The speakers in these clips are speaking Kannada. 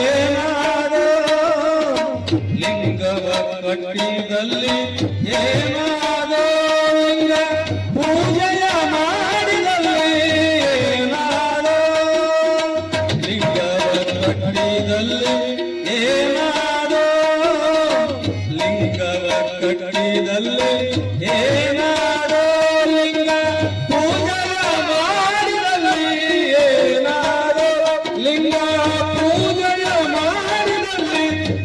ಏನಾದೋ ಲಿಂಗವ ಕಟ್ಟಿದಲ್ಲಿ ಏನಾದೋ ಲಿಂಗ ಪೂಜೆಯ ಮಾಡಿದಲ್ಲಿ ಏನಾದೋ ಲಿಂಗವ ಕಟ್ಟಿದಲ್ಲಿ ಏನಾದೋ ಲಿಂಗವ ಕಟ್ಟಿದಲ್ಲಿ ಏನಾದೋ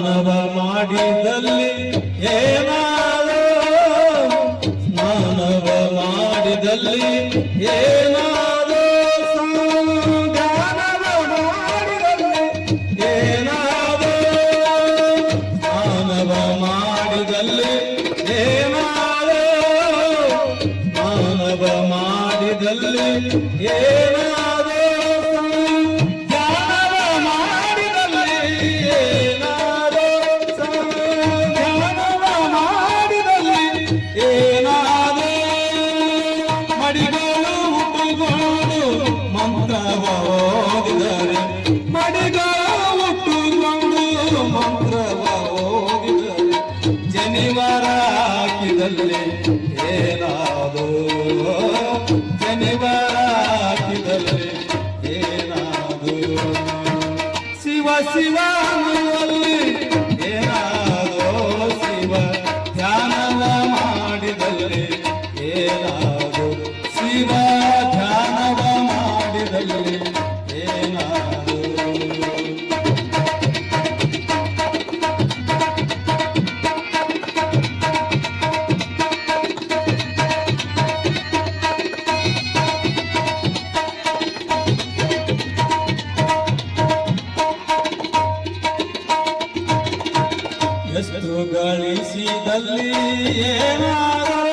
ಸ್ನಾನವ ಮಾಡಿದಲ್ಲಿ ಏನಾದೋ ಸ್ನಾನವ ಮಾಡಿದಲ್ಲಿ ಏನಾದೋ ಸಂಧಾನವ ಮಾಡಿದಲ್ಲಿ ಏನಾದೋ ಸ್ನಾನವ ಮಾಡಿದಲ್ಲಿ ಏನಾದೋ ಸ್ನಾನವ ಮಾಡಿದಲ್ಲಿ ಏನಾದೋ. ಮಂತ್ರವ ಓದಿದರೆ ಮಡಿಗಳು ಹುಟ್ಟುಕೊಂಡು ಮಂತ್ರವ ಶಿವ ಶಿವ ಏನಾದೋ ಶಿವ ಧ್ಯಾನವ ಮಾಡಿದಲ್ಲಿ. ಎಷ್ಟು ಗಳಿಸಿದಲ್ಲಿ ಏನಾದೋ